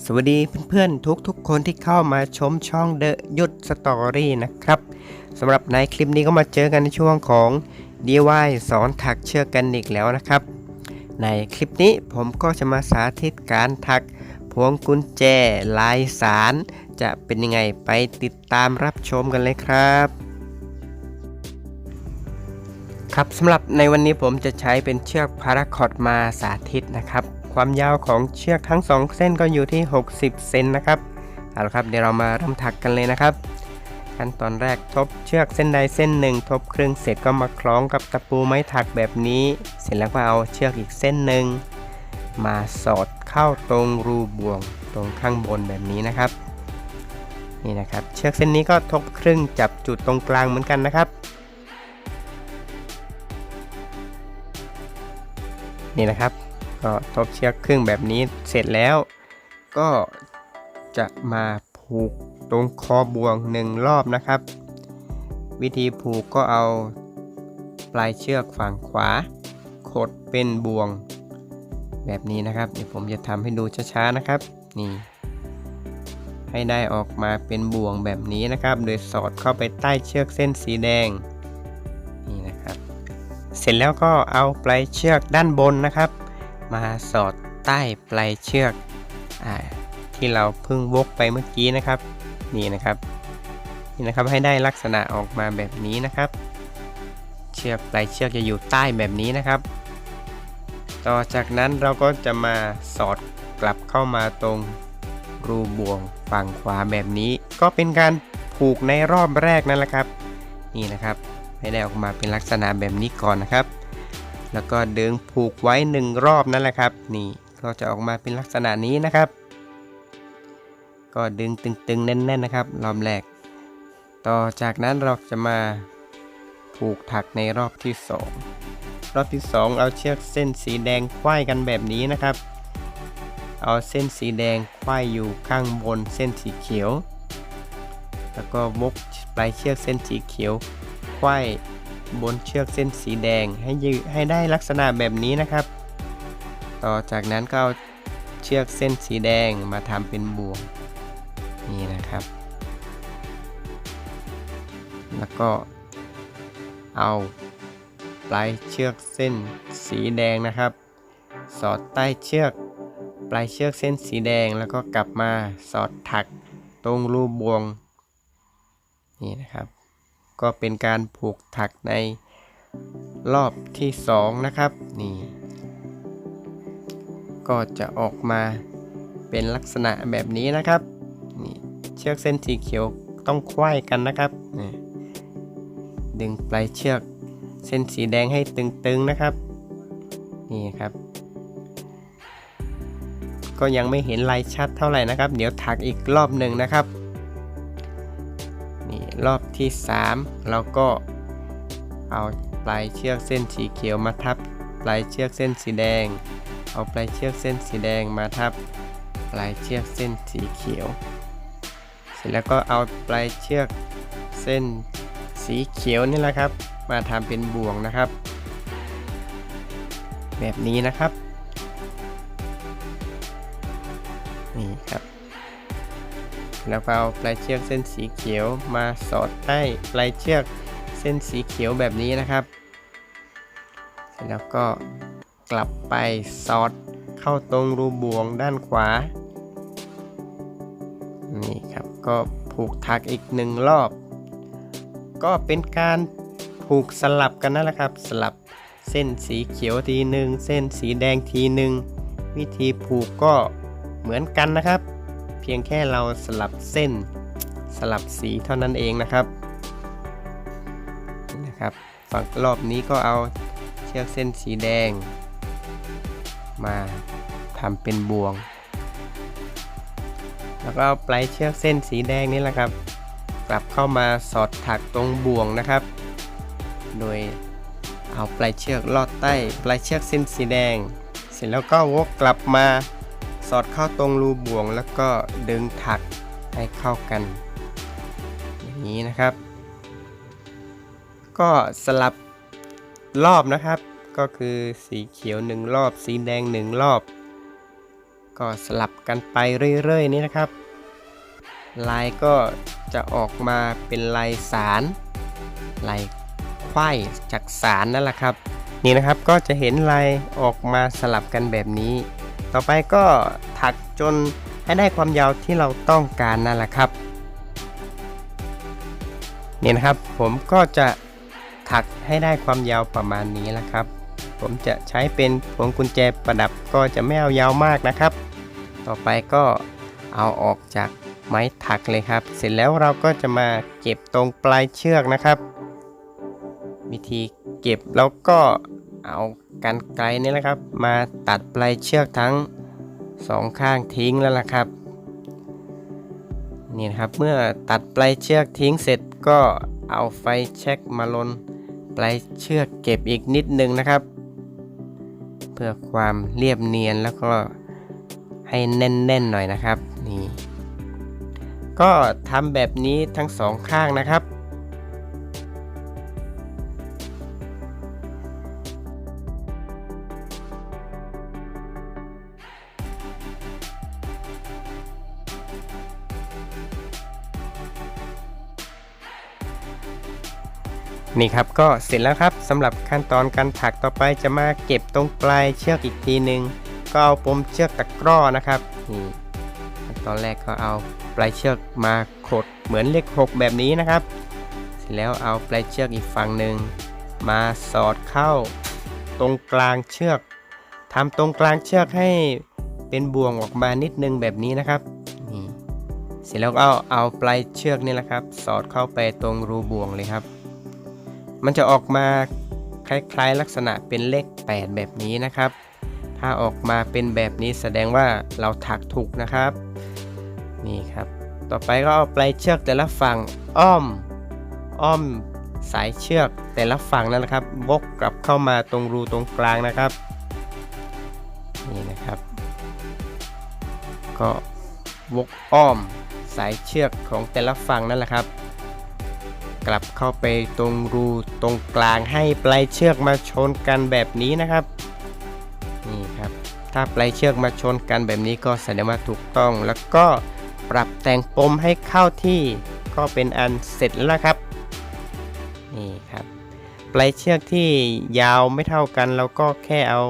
สวัสดีเพื่อนๆ ทุกๆ คนที่เข้ามาชมช่อง The ยุทธสตอรี่นะครับสำหรับในคลิปนี้ก็มาเจอกันในช่วงของ DIY สอนถักเชือกกันอีกแล้วนะครับ ในคลิปนี้ผมก็จะมาสาธิตการถักพวงกุญแจลายสาร จะเป็นยังไงไปติดตามรับชมกันเลยครับ ครับสำหรับในวันนี้ผมจะใช้เป็นเชือกพาราคอตมาสาธิตนะครับ ความยาวของเชือกทั้ง 2 เส้นก็อยู่ที่ 60 เซนนะครับเอาละครับเดี๋ยวเรามาเริ่มถักกันเลยนะครับ ขั้นตอนแรกทบเชือกเส้นใดเส้นหนึ่ง ทบครึ่งเสร็จก็มาคล้องกับตะปูไม้ถักแบบนี้ เสร็จแล้วก็เอาเชือกอีกเส้นหนึ่งมาสอดเข้าตรงรูบ่วงตรงข้างบนแบบนี้นะครับนี่นะครับเชือกเส้นนี้ก็ทบครึ่งจับจุดตรงกลางเหมือนกันนะครับนี่นะครับ ก็ทบเชือกครึ่งแบบนี้เสร็จแล้ว ก็จะมาผูกตรงคอบ่วงหนึ่งรอบนะครับ วิธีผูกก็เอาปลายเชือกฝั่งขวา ขดเป็นบ่วง แบบนี้นะครับ เดี๋ยวผมจะทำให้ดูช้าๆนะครับ นี่ ให้ได้ออกมาเป็นบ่วงแบบนี้นะครับ โดยสอดเข้าไปใต้เชือกเส้นสีแดงนี่นะครับ เสร็จแล้วก็เอาปลายเชือกด้านบนนะครับ มาสอดใต้ปลายเชือกอที่เราเพิ่งวกไปเมื่อกี้นะครับ นี่นะครับนี่นะครับให้ได้ลักษณะออกมาแบบนี้นะครับ เชือกปลายเชือกจะอยู่ใต้แบบนี้นะครับ ต่อจากนั้นเราก็จะมาสอดกลับเข้ามาตรงรูบ่วงฝั่งขวาแบบนี้ ก็เป็นการผูกในรอบแรกนั่นแหละครับ นี่นะครับให้ได้ออกมาเป็นลักษณะแบบนี้ก่อนนะครับ แล้วก็ดึงผูกไว้หนึ่งรอบนั่นแหละครับ นี่ก็จะออกมาเป็นลักษณะนี้นะครับ ก็ดึงตึงๆ แน่นๆนะครับรอบแรก ต่อจากนั้นเราจะมาผูกถักในรอบที่สองรอบที่สองเอาเชือกเส้นสีแดงควายกันแบบนี้นะครับ เอาเส้นสีแดงควายอยู่ข้างบนเส้นสีเขียว แล้วก็วกปลายเชือกเส้นสีเขียวควาย บนเชือกเส้นสีแดงให้ยืให้ได้ลักษณะแบบนี้นะครับ ต่อจากนั้นก็เอาเชือกเส้นสีแดงมาทำเป็นบ่วงนี่นะครับ แล้วก็เอาปลายเชือกเส้นสีแดงนะครับ สอดใต้เชือก ปลายเชือกเส้นสีแดงแล้วก็กลับมาสอดถักตรงรูบ่วงนี่นะครับ ก็เป็นการผูกถักในรอบที่สองนะครับ นี่ ก็จะออกมาเป็นลักษณะแบบนี้นะครับนี่เชือกเส้นสีเขียวต้องควยกันนะครับนี่ดึงปลายเชือกเส้นสีแดงให้ตึงๆนะครับ นี่ครับ ก็ยังไม่เห็นลายชัดเท่าไหร่นะครับ เดี๋ยวถักอีกรอบหนึ่งนะครับ รอบที่ 3 เราก็เอาปลายเชือกเส้นสีเขียวมาทับปลายเชือกเส้นสีแดง เอาปลายเชือกเส้นสีแดงมาทับปลายเชือกเส้นสีเขียว เสร็จแล้วก็เอาปลายเชือกเส้นสีเขียวนี่แหละครับ มาทำเป็นบ่วงนะครับ แบบนี้นะครับ นี่ครับ แล้วเอาปลายเชือกเส้นสีเขียวมาสอดใต้ปลายเชือกเส้นสีเขียวแบบนี้นะครับ เสร็จแล้วก็กลับไปสอดเข้าตรงรูบ่วงด้านขวา นี่ครับก็ผูกถักอีกหนึ่งรอบ ก็เป็นการผูกสลับกันนั่นแหละครับ สลับเส้นสีเขียวทีหนึ่งเส้นสีแดงทีหนึ่งวิธีผูกก็เหมือนกันนะครับ เพียงแค่เราสลับเส้นสลับสีเท่านั้นเองนะครับนะครับฝั่งรอบนี้ก็เอาเชือกเส้นสีแดง มาทำเป็นบ่วง แล้วก็เอาปลายเชือกเส้นสีแดงนี่แหละครับ กลับเข้ามาสอดถักตรงบ่วงนะครับ โดยเอาปลายเชือกลอดใต้ ปลายเชือกเส้นสีแดง เสร็จแล้วก็วกกลับมา สอดเข้าตรงรูบ่วงแล้วก็ดึงถักให้เข้ากัน อย่างนี้นะครับ ก็สลับรอบนะครับ ก็คือสีเขียวหนึ่งรอบ สีแดงหนึ่งรอบ ก็สลับกันไปเรื่อยๆ นี่นะครับ ลายก็จะออกมาเป็นลายสารลายไขว้จากสารนั่นแหละครับ นี่นะครับก็จะเห็นลายออกมาสลับกันแบบนี้ ต่อไปก็ถักจนให้ได้ความยาวที่เราต้องการนั่นแหละครับนี่นะครับผมก็จะถักให้ได้ความยาวประมาณนี้แหละครับ ผมจะใช้เป็นพวงกุญแจประดับก็จะไม่เอายาวมากนะครับ ต่อไปก็เอาออกจากไม้ถักเลยครับ เสร็จแล้วเราก็จะมาเก็บตรงปลายเชือกนะครับ วิธีเก็บแล้วก็เอา กันไกลนี่แหละครับ มาตัดปลายเชือกทั้งสองข้างทิ้งแล้วล่ะครับนี่นะครับเมื่อตัดปลายเชือกทิ้งเสร็จก็เอาไฟแช็กมาลนปลายเชือกเก็บอีกนิดนึงนะครับ เพื่อความเรียบเนียนแล้วก็ให้แน่นๆหน่อยนะครับนี่ก็ทำแบบนี้ทั้งสองข้างนะครับ นี่ครับก็เสร็จแล้วครับสำหรับขั้นตอนการถักต่อไปจะมาเก็บตรงปลายเชือกอีกทีหนึ่งก็เอาปมเชือกตะกร้อนะครับนี่ขั้นตอนแรกก็เอาปลายเชือกมาขดเหมือนเลข6แบบนี้นะครับ เสร็จแล้วเอาปลายเชือกอีกฝั่งหนึ่งมาสอดเข้าตรงกลางเชือกทำตรงกลางเชือกให้เป็นบ่วงออกมานิดนึงแบบนี้นะครับนี่เสร็จแล้วก็เอาเอาปลายเชือกนี่แหละครับ สอดเข้าไปตรงรูบ่วงเลยครับ มันจะออกมาคล้ายๆลักษณะเป็นเลข 8 แบบนี้นะครับ ถ้าออกมาเป็นแบบนี้แสดงว่าเราถักถูกนะครับ นี่ครับ ต่อไปก็เอาปลายเชือกแต่ละฝั่งอ้อม อ้อมสายเชือกแต่ละฝั่งนั่นนะครับวกกลับเข้ามาตรงรูตรงกลางนะครับ นี่นะครับ ก็วกอ้อมสายเชือกของแต่ละฝั่งนั่นแหละครับ กลับเข้าไปตรงรูตรงกลางให้ปลายเชือกมาชนกันแบบนี้นะครับนี่ครับ ถ้าปลายเชือกมาชนกันแบบนี้ก็แสดงว่าถูกต้อง แล้วก็ปรับแต่งปมให้เข้าที่ก็เป็นอันเสร็จแล้วครับนี่ครับปลายเชือกที่ยาวไม่เท่ากันเราก็แค่เอา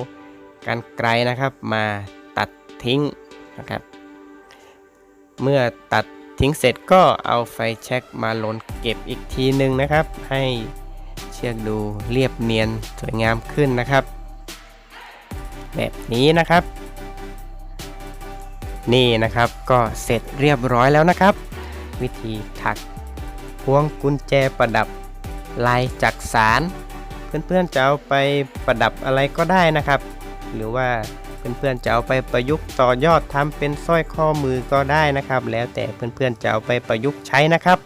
กันไกลนะครับ มาตัดทิ้งนะครับ เมื่อตัด ทิ้งเสร็จก็เอาไฟแช็กมาลนเก็บอีกทีหนึ่งนะครับ ให้เชือกดูเรียบเนียนสวยงามขึ้นนะครับ แบบนี้นะครับ นี่นะครับก็เสร็จเรียบร้อยแล้วนะครับ วิธีถักพวงกุญแจประดับลายจักสารเพื่อนๆจะเอาไปประดับอะไรก็ได้นะครับ หรือว่า เพื่อนๆจะเอาไปประยุกต์ต่อยอดทำเป็นสร้อยข้อมือก็ได้นะครับ แล้วแต่เพื่อนๆจะเอาไปประยุกต์ใช้นะครับ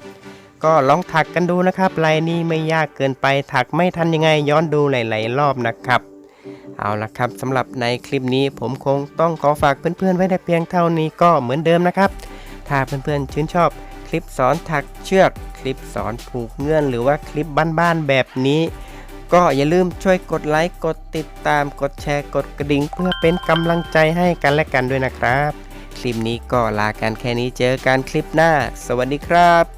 ก็ลองถักกันดูนะครับลายนี้ไม่ยากเกินไปถักไม่ทันยังไงย้อนดูหลายๆรอบนะครับเอาละครับสำหรับในคลิปนี้ผมคงต้องขอฝากเพื่อนๆไว้แต่เพียงเท่านี้ก็เหมือนเดิมนะครับ ถ้าเพื่อนๆชื่นชอบคลิปสอนถักเชือก คลิปสอนผูกเงื่อนหรือว่าคลิปบ้านๆแบบนี้ ก็อย่าลืมช่วยกดไลค์ กดติดตาม กดแชร์ กดกระดิ่ง เพื่อเป็นกำลังใจให้กันและกันด้วยนะครับ คลิปนี้ก็ลากันแค่นี้เจอกันคลิปหน้า สวัสดีครับ